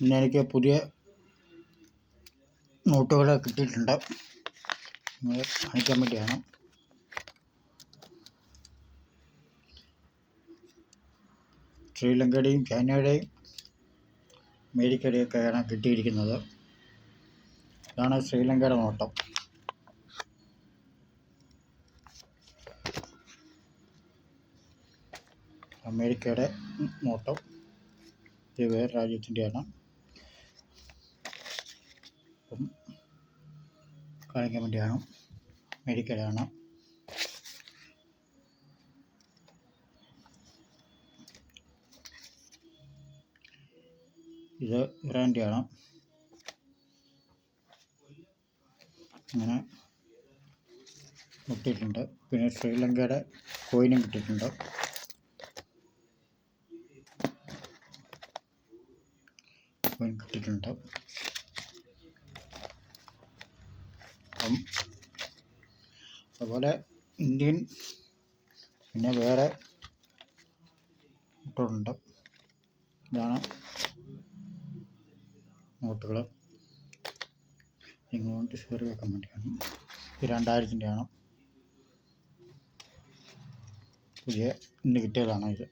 ഇന്ന് എനിക്ക് പുതിയ നോട്ടുകൾ കിട്ടിയിട്ടുണ്ട്. നിങ്ങളെ കാണിക്കാൻ വേണ്ടിയാണ്. ശ്രീലങ്കയുടെയും ചൈനയുടെയും അമേരിക്കയുടെയൊക്കെയാണ് കിട്ടിയിരിക്കുന്നത്. ഇതാണ് ശ്രീലങ്കയുടെ നോട്ടം. അമേരിക്കയുടെ നോട്ടം. ഇത് വേറെ രാജ്യത്തിന്റെയാണ്. കാണിക്കാൻ വേണ്ടിയാണ് അമേരിക്കയുടെയാണ് ഇത് ബ്രാൻഡിയാണ് അങ്ങനെ കിട്ടിയിട്ടുണ്ട് പിന്നെ ശ്രീലങ്കയുടെ കോയിനും കിട്ടിയിട്ടുണ്ട്. കോയിൻ കിട്ടിയിട്ടുണ്ട്. അപ്പം അതുപോലെ ഇന്ത്യൻ പിന്നെ വേറെ നോട്ടുകളുണ്ട് ഇതാണ് നോട്ടുകൾ ഇങ്ങോട്ട് ഷെയർ വെക്കാൻ വേണ്ടിയാണ്. ഇത് രണ്ടായിരത്തിന്റെയാണ് പുതിയ ഇന്ന് കിട്ടിയതാണ് ഇത്.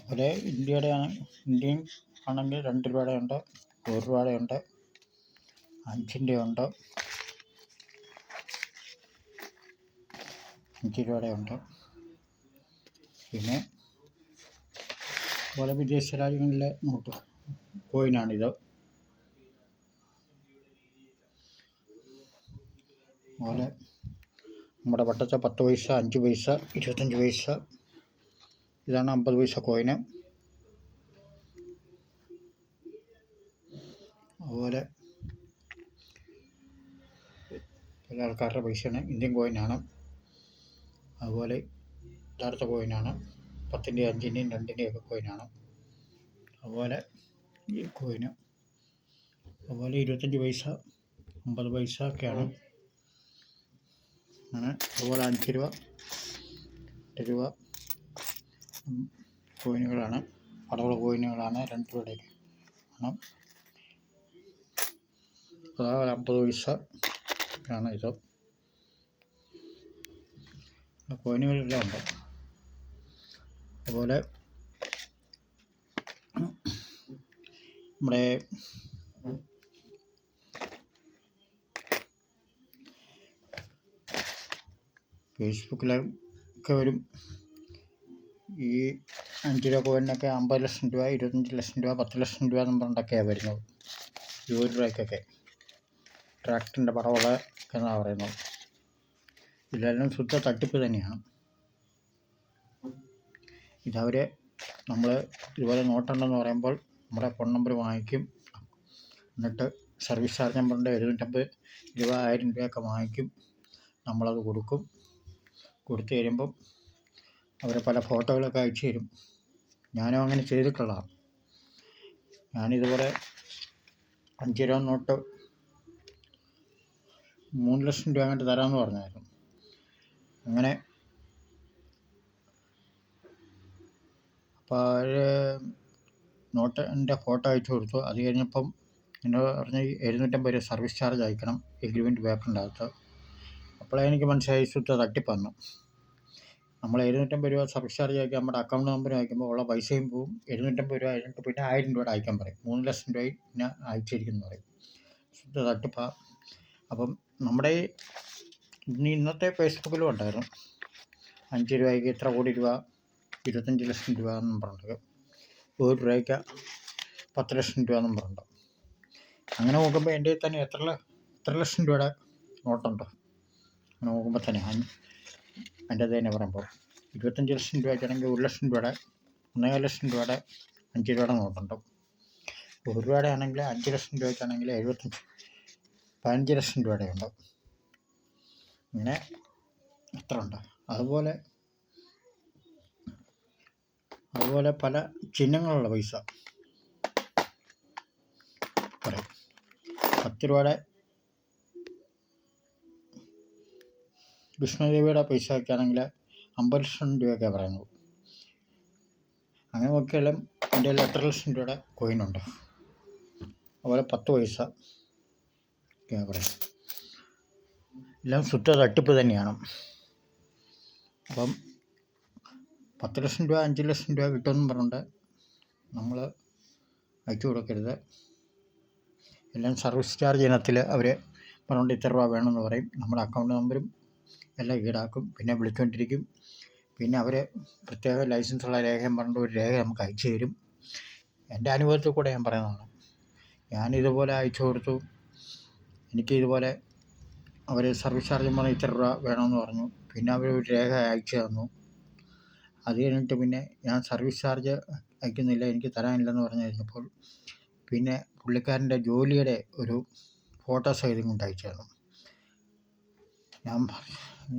അതുപോലെ ഇന്ത്യയുടെ ആണ് ഇന്ത്യൻ ആണെങ്കിൽ രണ്ട് രൂപയുടെ ഉണ്ട് ഒരു രൂപയുടെ ഉണ്ട്. അഞ്ചിന്റെ ഉണ്ട്. അഞ്ച് രൂപയുടെ ഉണ്ട്. പിന്നെ അതുപോലെ വിദേശ രാജ്യങ്ങളിലെ നോട്ട് കോയിനാണിത്. അതുപോലെ നമ്മുടെ വട്ടത്തെ പത്ത് പൈസ അഞ്ച് പൈസ ഇരുപത്തഞ്ച് പൈസ ഇതാണ് അമ്പത് പൈസ കോയിന്. അതുപോലെ പല ആൾക്കാരുടെ പൈസയാണ്. ഇന്ത്യൻ കോയിനാണ്. അതുപോലെ യഥാർത്ഥ കോയിനാണ്. പത്തിന്റെയും അഞ്ചിന്റെയും രണ്ടിന്റെയും ഒക്കെ കോയിനാണ്. അതുപോലെ ഈ കോയിന് അതുപോലെ ഇരുപത്തഞ്ച് പൈസ അമ്പത് പൈസ ഒക്കെയാണ്. അങ്ങനെ അതുപോലെ അഞ്ച് രൂപ എട്ട് രൂപ കോയിനുകളാണ്. പടവള കോയിനുകളാണ് രണ്ട് രൂപയുടെയൊക്കെ. ആണ് അതുപോലെ അമ്പത് പൈസ. ആണ് ഇത്. കോയിനുകളെല്ലാം ഉണ്ട്. അതുപോലെ നമ്മുടെ ഫേസ്ബുക്കിലൊക്കെ വരും. ഈ അഞ്ച് രൂപ കോയിനൊക്കെ അമ്പത് ലക്ഷം രൂപ ഇരുപത്തഞ്ച് ലക്ഷം രൂപ പത്ത് ലക്ഷം രൂപ എന്ന് പറഞ്ഞിട്ടൊക്കെയാണ് വരുന്നത്. ഒരു രൂപയ്ക്കൊക്കെ ട്രാക്ടറിന്റെ പടമുള്ള എന്നാണ് പറയുന്നത്. ഇതെല്ലാം ശുദ്ധ തട്ടിപ്പ് തന്നെയാണ്. ഇതവർ നമ്മൾ ഇതുപോലെ നോട്ടുണ്ടെന്ന് പറയുമ്പോൾ നമ്മുടെ ഫോൺ നമ്പർ വാങ്ങിക്കും. എന്നിട്ട് സർവീസ് ചാർജ് നമ്പറിന്റെ എഴുന്നൂറ്റമ്പത് രൂപ ആയിരം രൂപയൊക്കെ വാങ്ങിക്കും. നമ്മളത് കൊടുക്കും. കൊടുത്തു തരുമ്പം അവർ പല ഫോട്ടോകളൊക്കെ അയച്ചു തരും. ഞാനും അങ്ങനെ ചെയ്തിട്ടുള്ളതാണ്. ഞാനിതുപോലെ അഞ്ച് രൂപ നോട്ട് മൂന്ന് ലക്ഷം രൂപ അങ്ങോട്ട് തരാമെന്ന് പറഞ്ഞായിരുന്നു. അങ്ങനെ അപ്പോൾ അവർ നോട്ടിന്റെ ഫോട്ടോ അയച്ചു കൊടുത്തു. അത് കഴിഞ്ഞപ്പം എന്നോട് പറഞ്ഞ് എഴുന്നൂറ്റമ്പത് രൂപ സർവീസ് ചാർജ് അയക്കണം എഗ്രിമെന്റ് പേപ്പറിന്റെ അകത്ത് അപ്പോഴേ എനിക്ക് മനസ്സിലായി ശുദ്ധ തട്ടിപ്പന്നു. നമ്മൾ എഴുന്നൂറ്റമ്പത് രൂപ സർവീസ് ചാർജ് അയക്കുക നമ്മുടെ അക്കൗണ്ട് നമ്പർ അയക്കുമ്പോൾ ഉള്ള പൈസയും പോവും. എഴുന്നൂറ്റമ്പത് രൂപ അയച്ചിട്ട് പിന്നെ ആയിരം രൂപ അയക്കാൻ പറയും. മൂന്ന് ലക്ഷം രൂപയും ഞാൻ അയച്ചിരിക്കുന്നു പറയും. ശുദ്ധ തട്ടിപ്പാണ് അപ്പം നമ്മുടെ ഇന്നത്തെ ഫേസ്ബുക്കിലും ഉണ്ടായിരുന്നു. അഞ്ച് രൂപയ്ക്ക് എത്ര കോടി രൂപ ഇരുപത്തഞ്ച് ലക്ഷം രൂപ എന്നും പറഞ്ഞിട്ട്. ഒരു രൂപയ്ക്ക് പത്ത് ലക്ഷം രൂപ എന്നും പറഞ്ഞിട്ട്. അങ്ങനെ നോക്കുമ്പോൾ എന്റെ തന്നെ എത്ര എത്ര ലക്ഷം രൂപയുടെ നോട്ടുണ്ട്? അങ്ങനെ നോക്കുമ്പോൾ തന്നെ എന്റെ തന്നെ പറയുമ്പോൾ ഇരുപത്തഞ്ച് ലക്ഷം രൂപയ്ക്കാണെങ്കിൽ ഒരു ലക്ഷം രൂപയുടെ ഒന്നേകാൽ ലക്ഷം രൂപയുടെ അഞ്ച് രൂപയുടെ നോട്ടുണ്ട്? ഒരു രൂപയുടെ ആണെങ്കിൽ അഞ്ച് ലക്ഷം രൂപയ്ക്കാണെങ്കിൽ എഴുപത്തഞ്ച് പതിനഞ്ച് ലക്ഷം രൂപയുടെ ഉണ്ട്. ഇങ്ങനെ എത്ര ഉണ്ട് അതുപോലെ അതുപോലെ പല ചിഹ്നങ്ങളുള്ള പൈസ. പറയും. പത്ത് രൂപയുടെ വിഷ്ണുദേവിയുടെ പൈസ ഒക്കെ ആണെങ്കിൽ അമ്പത് ലക്ഷം രൂപയൊക്കെ പറയുന്നത്. അങ്ങനെ നോക്കിയാലും എന്റെ എത്ര ലക്ഷം രൂപയുടെ കോയിനുണ്ട് അതുപോലെ പത്ത് പൈസ. പറയാം എല്ലാം ശുദ്ധ തട്ടിപ്പ് തന്നെയാണ്. അപ്പം പത്ത് ലക്ഷം രൂപ അഞ്ച് ലക്ഷം രൂപ കിട്ടുമെന്ന് പറഞ്ഞിട്ട് നമ്മൾ അയച്ചു കൊടുക്കരുത്. എല്ലാം സർവീസ് ചാർജ് ഇനത്തിൽ അവർ പറഞ്ഞുകൊണ്ട് ഇത്ര രൂപ വേണമെന്ന് പറയും. നമ്മുടെ അക്കൗണ്ട് നമ്പറും എല്ലാം ഈടാക്കും. പിന്നെ വിളിച്ചുകൊണ്ടിരിക്കും പിന്നെ അവർ പ്രത്യേക ലൈസൻസുള്ള രേഖയും പറഞ്ഞിട്ട് ഒരു രേഖ നമുക്ക് അയച്ചു തരും. എന്റെ അനുഭവത്തിൽ കൂടെ ഞാൻ പറയുന്നതാണ്. ഞാനിതുപോലെ അയച്ചു കൊടുത്തു. എനിക്ക് ഇതുപോലെ അവർ സർവീസ് ചാർജ് പറഞ്ഞ് ഇത്ര രൂപ വേണമെന്ന് പറഞ്ഞു. പിന്നെ അവർ ഒരു രേഖ അയച്ചു തന്നു. അത് കഴിഞ്ഞിട്ട് പിന്നെ ഞാൻ സർവീസ് ചാർജ് അയക്കുന്നില്ല എനിക്ക് തരാനില്ലെന്ന് പറഞ്ഞു കഴിഞ്ഞപ്പോൾ പിന്നെ പുള്ളിക്കാരന്റെ ജോലിയുടെ ഒരു ഫോട്ടോ സഹിതം കൊണ്ട് അയച്ചു തന്നു. ഞാൻ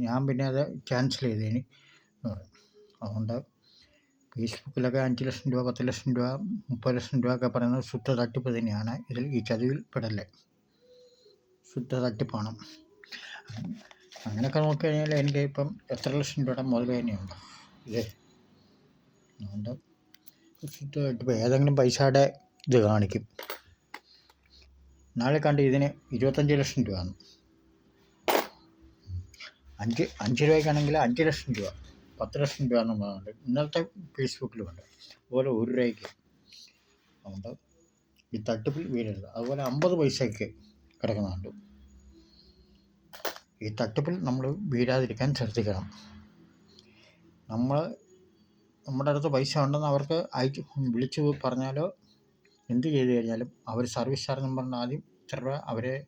ഞാൻ പിന്നെ അത് ക്യാൻസൽ പറഞ്ഞു. അതുകൊണ്ട് ഫേസ്ബുക്കിലൊക്കെ അഞ്ച് ലക്ഷം രൂപ പത്ത് ലക്ഷം രൂപ മുപ്പത് ലക്ഷം രൂപ ഒക്കെ പറയുന്നത് ശുദ്ധ തട്ടിപ്പ് തന്നെയാണ്. ഇതിൽ ഈ ചതിവിൽ പെടല്ലേ ശുദ്ധ തട്ടിപ്പാണ് അങ്ങനെയൊക്കെ നോക്കി കഴിഞ്ഞാൽ എനിക്ക് ഇപ്പം എത്ര ലക്ഷം രൂപയുടെ മുതൽ തന്നെയുണ്ട് ഇല്ലേ അതുകൊണ്ട് ശുദ്ധ തട്ടിപ്പ് ഏതെങ്കിലും പൈസയുടെ ഇത് കാണിക്കും. നാളെ കണ്ട് ഇതിന് ഇരുപത്തഞ്ച് ലക്ഷം രൂപയാണ്. അഞ്ച് അഞ്ച് രൂപയ്ക്കാണെങ്കിൽ അഞ്ച് ലക്ഷം രൂപ പത്ത് ലക്ഷം രൂപ എന്ന് പറയുന്നുണ്ട് ഇന്നലത്തെ ഫേസ്ബുക്കിലുമുണ്ട് അതുപോലെ ഒരു രൂപയ്ക്ക്. അതുകൊണ്ട് ഈ തട്ടിപ്പിൽ വീഴരുത്. അതുപോലെ അമ്പത് പൈസയ്ക്ക് കിടക്കുന്നുണ്ട്. ഈ തട്ടിപ്പിൽ നമ്മൾ വീഴാതിരിക്കാൻ ശ്രദ്ധിക്കണം. നമ്മൾ നമ്മുടെ അടുത്ത് പൈസ ഉണ്ടെന്ന് അവർക്ക് അയച്ചു വിളിച്ച് പറഞ്ഞാലോ എന്ത് ചെയ്ത് കഴിഞ്ഞാലും അവർ സർവീസ് ചാർജ് നമ്പറിന് ആദ്യം ഇത്ര രൂപ അവരെ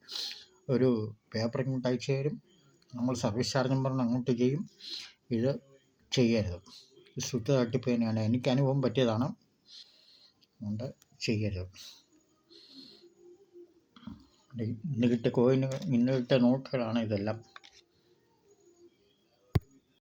ഒരു പേപ്പർ ഇങ്ങോട്ട് അയച്ചു തരും. നമ്മൾ സർവീസ് ചാർജ് നമ്പറിന് അങ്ങോട്ട് ചെയ്യും. ഇത് ചെയ്യരുത്. ശുദ്ധ തട്ടിപ്പ് തന്നെയാണ്. എനിക്ക് അനുഭവം പറ്റിയതാണ്. അതുകൊണ്ട് ചെയ്യരുത്. ഇന്ന് കിട്ടിയ കോയിന് ഇന്ന് കിട്ടിയ നോട്ടുകളാണ് ഇതെല്ലാം.